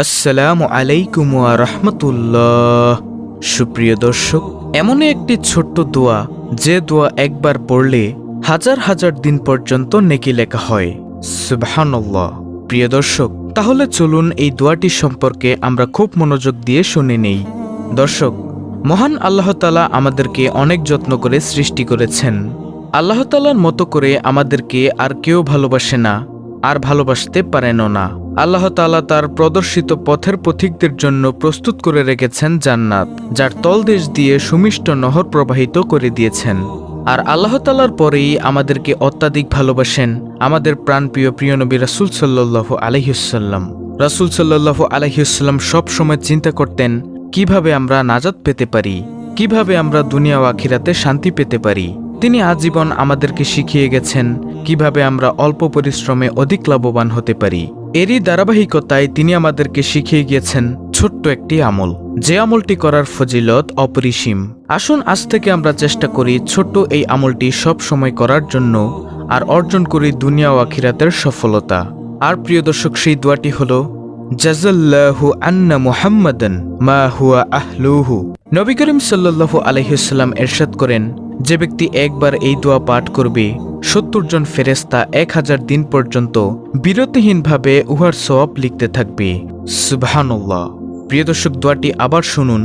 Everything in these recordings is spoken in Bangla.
আসসালামু আলাইকুম রাহমাতুল্লাহ। সুপ্রিয় দর্শক এমনই একটি ছোট্ট দোয়া, যে দোয়া একবার পড়লে হাজার হাজার দিন পর্যন্ত নেকি লেখা হয়। সুবহানাল্লাহ। প্রিয় দর্শক, তাহলে চলুন এই দোয়াটি সম্পর্কে আমরা খুব মনোযোগ দিয়ে শুনে নেই। দর্শক, মহান আল্লাহ তালা আমাদেরকে অনেক যত্ন করে সৃষ্টি করেছেন। আল্লাহ তালার মতো করে আমাদেরকে আর কেউ ভালোবাসে না, আর ভালোবাসতে পারেনও না। আল্লাহ তালা তার প্রদর্শিত পথের পথিকদের জন্য প্রস্তুত করে রেখেছেন জান্নাত, যার তলদেশ দিয়ে সুমিষ্ট নহর প্রবাহিত করে দিয়েছেন। আর আল্লাহ তালার পরেই আমাদেরকে অত্যাধিক ভালোবাসেন, আমাদের প্রাণপ্রিয় প্রিয় নবী রাসুল সাল্লাহ আলহিউসাল্লাম রাসুল সাল্লাহ আলহিউসাল্লাম সব সময় চিন্তা করতেন, কীভাবে আমরা নাজাদ পেতে পারি? কীভাবে আমরা দুনিয়া ও আখিরাতে শান্তি পেতে পারি? তিনি আজীবন আমাদেরকে শিখিয়ে গেছেন, কীভাবে আমরা অল্প পরিশ্রমে অধিক লাভবান হতে পারি। এরই ধারাবাহিকতায় তিনি আমাদেরকে শিখিয়ে গিয়েছেন ছোট্ট একটি আমল। যে আমলটি করার ফজিলত অপরিসীম। আসুন আজ থেকে আমরা চেষ্টা করি ছোট্ট এই আমলটি সব সময় করার জন্য আর অর্জন করি দুনিয়া ও আখিরাতের সফলতা। আর প্রিয় দর্শক, সেই দোয়াটি হল জাজাল্লাহু আন্না মুহাম্মাদান মা হুয়া আহলুহু। নবী করিম সাল্লাল্লাহু আলাইহিসাল্লাম এরশাদ করেন যে ব্যক্তি একবার এই দোয়া পাঠ করবে, সত্তর জন ফেরেস্তা এক হাজার দিন পর্যন্ত বিরতিহীনভাবে উহার সওয়াব লিখতে থাকবে। সুবহানাল্লাহ। প্রিয় দর্শক, দোয়াটি আবার শুনুন।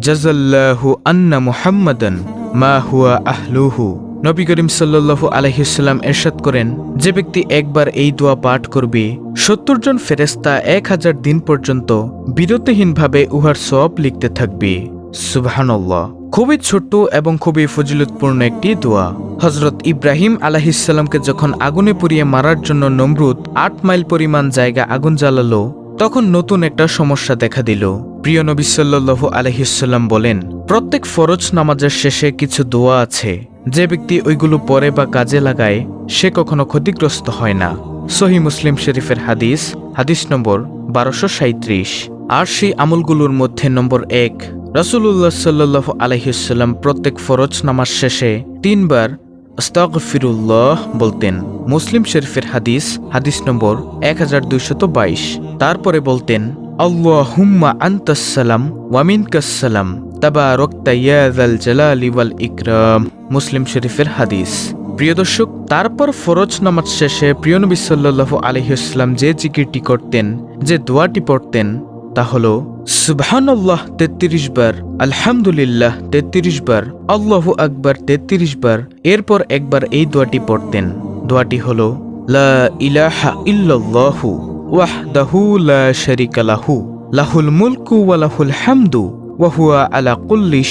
জাজাল্লাহু আন্না মুহাম্মাদান মা হুয়া আহলুহু। নবী করিম সাল্লাল্লাহু আলহিসাল্লাম এরশাদ করেন, যে ব্যক্তি একবার এই দোয়া পাঠ করবে, সত্তর জন ফেরেস্তা এক হাজার দিন পর্যন্ত বিরতিহীনভাবে উহার সব লিখতে থাকবে। সুবহানাল্লাহ। খুবই ছোট্ট এবং খুবই ফজিলতপূর্ণ একটি দোয়া। হজরত ইব্রাহিম আলাহিসাল্লামকে যখন আগুনে পুড়িয়ে মারার জন্য নমরুদ আট মাইল পরিমাণ জায়গা আগুন জ্বালালো, তখন নতুন একটা সমস্যা দেখা দিল। প্রিয় নবী সাল্লু আলহিসাল্লাম বলেন, প্রত্যেক ফরজ নামাজের শেষে কিছু দোয়া আছে। যে ব্যক্তি ওইগুলো পরে বা কাজে লাগায়, সে কখনো ক্ষতিগ্রস্ত হয় না। সহি মুসলিম শরীফের হাদিস হাদিস নম্বর বারোশো সাঁত্রিশ আর সেই আমলগুলোর মধ্যে নম্বর এক রসুল্লাহ সাল্লাহ আলহিসাল্লাম প্রত্যেক ফরজ নামাজ শেষে তিনবার আস্তাগফিরুল্লাহ বলতেন। মুসলিম শরীফের হাদিস হাদিস নম্বর এক হাজার দুইশত বাইশ। তারপরে বলতেন আল্লাহ হুম্মা আন্তাসালাম ওয়ামিন কাসালাম তাবা রক্তাইয়াল জালালি ওয়াল ইকরাম। মুসলিম শরীফের হাদিস। প্রিয় দর্শক, তারপর ফরজ নামাজ শেষে প্রিয় নবী সাল্লাহ আলহিউসলাম যে জিকিরটি করতেন, যে দোয়াটি পড়তেন তা হল, সুবহানাল্লাহ তেত্রিশ বার, আলহামদুলিল্লাহ তেত্রিশ বার, আল্লাহু আকবার তেত্রিশ বার, এরপর একবার এই দোয়াটি পড়তেন। দোয়াটি হল, লা ইলাহা লা লাহু, লাহুল মুলকু ওয়া লাহুল হামদু ওয়া আলা কুল্লি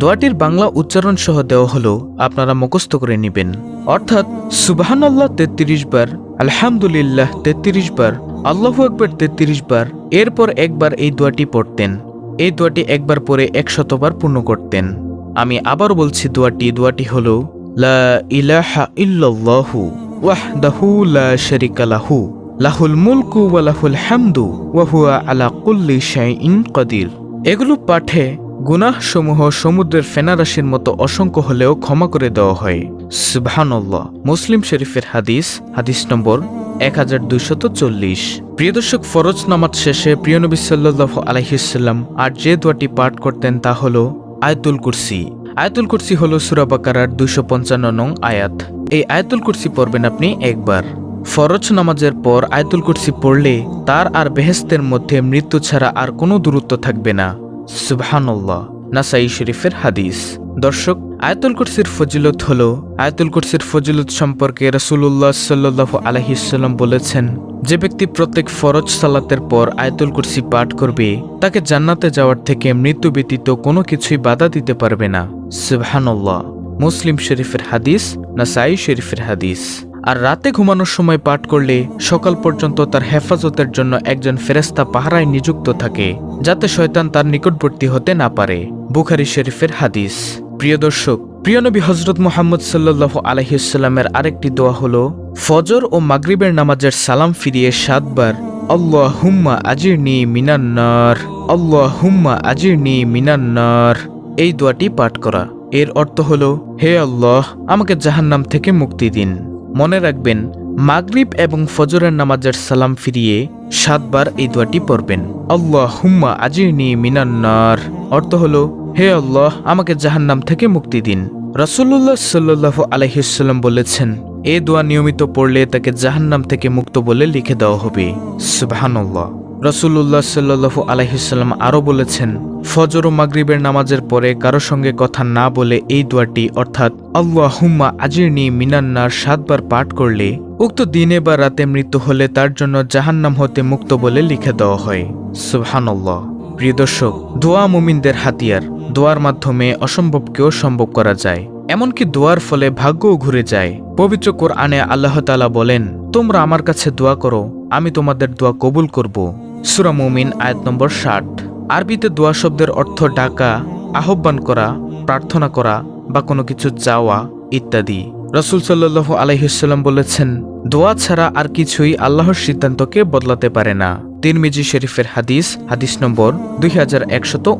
দোয়াটির বাংলা উচ্চারণ সহ দেওয়া হলো, আপনারা মুখস্থ করে নেবেন। অর্থাৎ, সুবাহানাল্লাহ তেত্রিশ বার, আলহামদুলিল্লাহ তেত্রিশ বার আল্লাহু আকবর তেত্রিশ বার, এরপর একবার এই দোয়াটি পড়তেন। এই দোয়াটি একবার পরে একশতবার পূর্ণ করতেন। আমি আবার বলছি দোয়াটি দোয়াটি হল, লা ইলাহা লা লাহু, লাহুল মুলকু ওয়া লাহুল আলা কুল্লি এগুলো পাঠে গুনাহ সমূহ সমুদ্রের ফেনারাশির মতো অসংখ্য হলেও ক্ষমা করে দেওয়া হয়। মুসলিম শরীফের হাদিস হাদিস নম্বর এক হাজার দুইশত চল্লিশ। প্রিয় দর্শক, ফরজ নামাজ শেষে প্রিয় নবী সাল্লাহ আলহিসাল্লাম আর যে দোয়াটি পাঠ করতেন তা হল আয়তুল কুরসি। আয়াতুল কুরসি হল সুরাবাকারার দুইশো পঞ্চান্ন নং আয়াত। এই আয়াতুল কুরসি পড়বেন আপনি একবার। ফরজ নামাজের পর আয়াতুল কুরসি পড়লে তার আর বেহেস্তের মধ্যে মৃত্যু ছাড়া আর কোনো দূরত্ব থাকবে না। সুবহানাল্লাহ। নাসাই শরীফের হাদিস। দর্শক আয়াতুল কুরসির ফজিলত হল, আয়াতুল কুরসির ফজিলত সম্পর্কে রসুল্লাহ সাল্লাহ আলহিসাল্লাম বলেছেন, যে ব্যক্তি প্রত্যেক ফরজ সালাতের পর আয়াতুল কুরসি পাঠ করবে, তাকে জান্নাতে যাওয়ার থেকে মৃত্যু ব্যতীত কোনো কিছুই বাধা দিতে পারবে না। সুবহানাল্লাহ। মুসলিম শরীফের হাদিস না নাসাই শরীফের হাদিস। আর রাতে ঘুমানোর সময় পাঠ করলে সকাল পর্যন্ত তার হেফাজতের জন্য একজন ফেরেস্তা পাহারায় নিযুক্ত থাকে, যাতে শয়তান তার নিকটবর্তী হতে না পারে। বুখারি শরীফের হাদিস। প্রিয় দর্শক, প্রিয় নবী হজরত মোহাম্মদ সাল্লাহ আলহিসাল্লামের আরেকটি দোয়া হল, ফজর ও মাগরিবের নামাজের সালাম ফিরিয়ে সাতবার আল্লাহ হুম্মা আজির নি মিনান্নার আল্লাহ হুম্মা আজির নি মিনান্নার এই দোয়াটি পাঠ করা। এর অর্থ হল, হে আল্লাহ, আমাকে জাহান্নাম থেকে মুক্তি দিন। মনে রাখবেন, মাগরিব এবং ফজরের নামাজের সালাম ফিরিয়ে সাতবার এই দোয়াটি পড়বেন আল্লাহ হুম্মা আজির নি মিনান্নার অর্থ হলো হে আল্লাহ, আমাকে জাহান্নাম থেকে মুক্তি দিন। রাসূলুল্লাহ সাল্লাল্লাহু আলাইহিসাল্লাম বলেছেন, এ দোয়া নিয়মিত পড়লে তাকে জাহান্নাম থেকে মুক্ত বলে লিখে দেওয়া হবে। সুবহানাল্লাহ। রসুল্লাহ সাল্লু আলাইসাল্লাম আরও বলেছেন, ফজর ও মাগরিবের নামাজের পরে কারও সঙ্গে কথা না বলে এই দোয়াটি, অর্থাৎ আল্লাহ হুম্মা আজিরনি মিনান্নার সাতবার পাঠ করলে, উক্ত দিনে বা রাতে মৃত্যু হলে তার জন্য জাহান্নাম হতে মুক্ত বলে লিখে দেওয়া হয়। সুবহানাল্লাহ। প্রিয় দর্শক, দোয়া মুমিনদের হাতিয়ার। দোয়ার মাধ্যমে অসম্ভবকেও সম্ভব করা যায়। এমনকি দোয়ার ফলে ভাগ্যও ঘুরে যায়। পবিত্র কোরআনে আল্লাহ তালা বলেন, তোমরা আমার কাছে দোয়া করো, আমি তোমাদের দোয়া কবুল করব। সুরা মুমিন, আয়াত নম্বর ষাট। আরবিতে দোয়া শব্দের অর্থ ডাকা, আহ্বান করা, প্রার্থনা করা বা কোনো কিছু চাওয়া ইত্যাদি। রসুল সাল্লু আলহিসাল্লাম বলেছেন দোয়া ছাড়া আর কিছুই আল্লাহর সিদ্ধান্তকে বদলাতে পারে না। তিন তিরমিজি শরীফের হাদিস হাদিস নম্বর দুই হাজার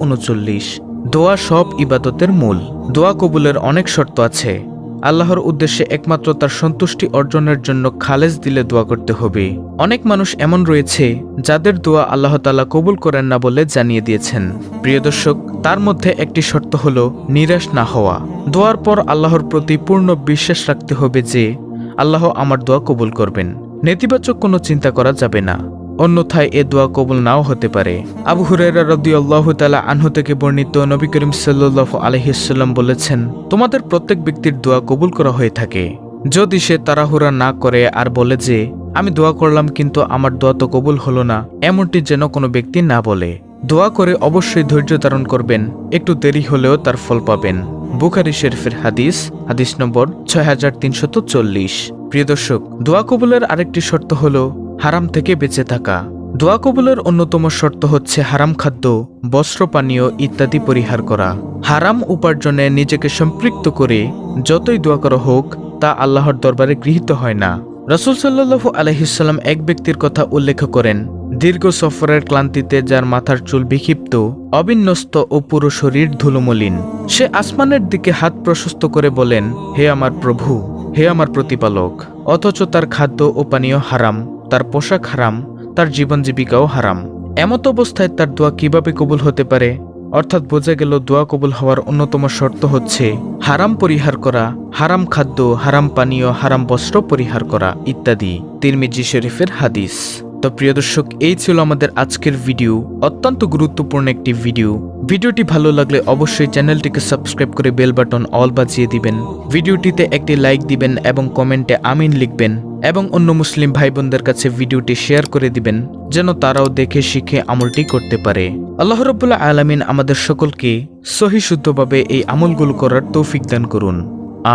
উনচল্লিশ। দোয়া সব ইবাদতের মূল। দোয়া কবুলের অনেক শর্ত আছে। আল্লাহর উদ্দেশ্যে একমাত্র তার সন্তুষ্টি অর্জনের জন্য খালেজ দিলে দোয়া করতে হবে। অনেক মানুষ এমন রয়েছে, যাদের দোয়া আল্লাহ তালা কবুল করেন না বলে জানিয়ে দিয়েছেন। প্রিয় দর্শক, তার মধ্যে একটি শর্ত হল নিরাশ না হওয়া। দোয়ার পর আল্লাহর প্রতি পূর্ণ বিশ্বাস রাখতে হবে যে আল্লাহ আমার দোয়া কবুল করবেন। নেতিবাচক কোনো চিন্তা করা যাবে না। অন্যথায় এ দোয়া কবুল নাও হতে পারে। আবু হুরেরা রদি আল্লাহ তালা আনহু থেকে বর্ণিত নবী করিম সাল্লাহ আলহিসাল্লাম বলেছেন, তোমাদের প্রত্যেক ব্যক্তির দোয়া কবুল করা হয়ে থাকে। যদি সে তাড়াহুড়া না করে আর বলে যে, আমি দোয়া করলাম, কিন্তু আমার দোয়া তো কবুল হলো না এমনটি যেন কোনো ব্যক্তি না বলে। দোয়া করে অবশ্যই ধৈর্য ধারণ করবেন। একটু দেরি হলেও তার ফল পাবেন। বুখারি শরীফের হাদিস হাদিস নম্বর ছয় হাজার তিনশত চল্লিশ। প্রিয় দর্শক, দোয়া কবুলের আরেকটি শর্ত হল হারাম থেকে বেঁচে থাকা। দোয়া কবুলের অন্যতম শর্ত হচ্ছে হারাম খাদ্য, বস্ত্র পানীয় ইত্যাদি পরিহার করা। হারাম উপার্জনে নিজেকে সম্পৃক্ত করে যতই দোয়া করা হোক, তা আল্লাহর দরবারে গৃহীত হয় না। রসুল সাল্লু আলহিসাল্লাম এক ব্যক্তির কথা উল্লেখ করেন দীর্ঘ সফরের ক্লান্তিতে যার মাথার চুল বিক্ষিপ্ত, অবিন্যস্ত ও পুরো শরীর ধুলোমলিন। সে আসমানের দিকে হাত প্রশস্ত করে বলেন, হে আমার প্রভু, হে আমার প্রতিপালক, অথচ তার খাদ্য ও পানীয় হারাম, তার পোশাক হারাম, তার জীবন জীবিকাও হারাম। এমত অবস্থায় তার দোয়া কীভাবে কবুল হতে পারে? অর্থাৎ বোঝা গেল দোয়া কবুল হওয়ার অন্যতম শর্ত হচ্ছে হারাম পরিহার করা, হারাম খাদ্য, হারাম পানীয়, হারাম বস্ত্র পরিহার করা ইত্যাদি। তিরমিজি শরীফের হাদিস। তো প্রিয় দর্শক, এই ছিল আমাদের আজকের ভিডিও অত্যন্ত গুরুত্বপূর্ণ একটি ভিডিও ভিডিওটি ভালো লাগলে অবশ্যই চ্যানেলটিকে সাবস্ক্রাইব করে বেল বাটন অল বাজিয়ে দিবেন। ভিডিওটিতে একটি লাইক দিবেন এবং কমেন্টে আমিন লিখবেন এবং অন্য মুসলিম ভাই বোনদের কাছে ভিডিওটি শেয়ার করে দিবেন, যেন তারাও দেখে, শিখে আমলটি করতে পারে। আল্লাহ রবুল্লাহ আলমিন আমাদের সকলকে সহি শুদ্ধভাবে এই আমলগুলো করার তৌফিক দান করুন।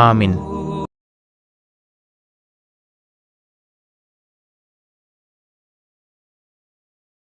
আমিন।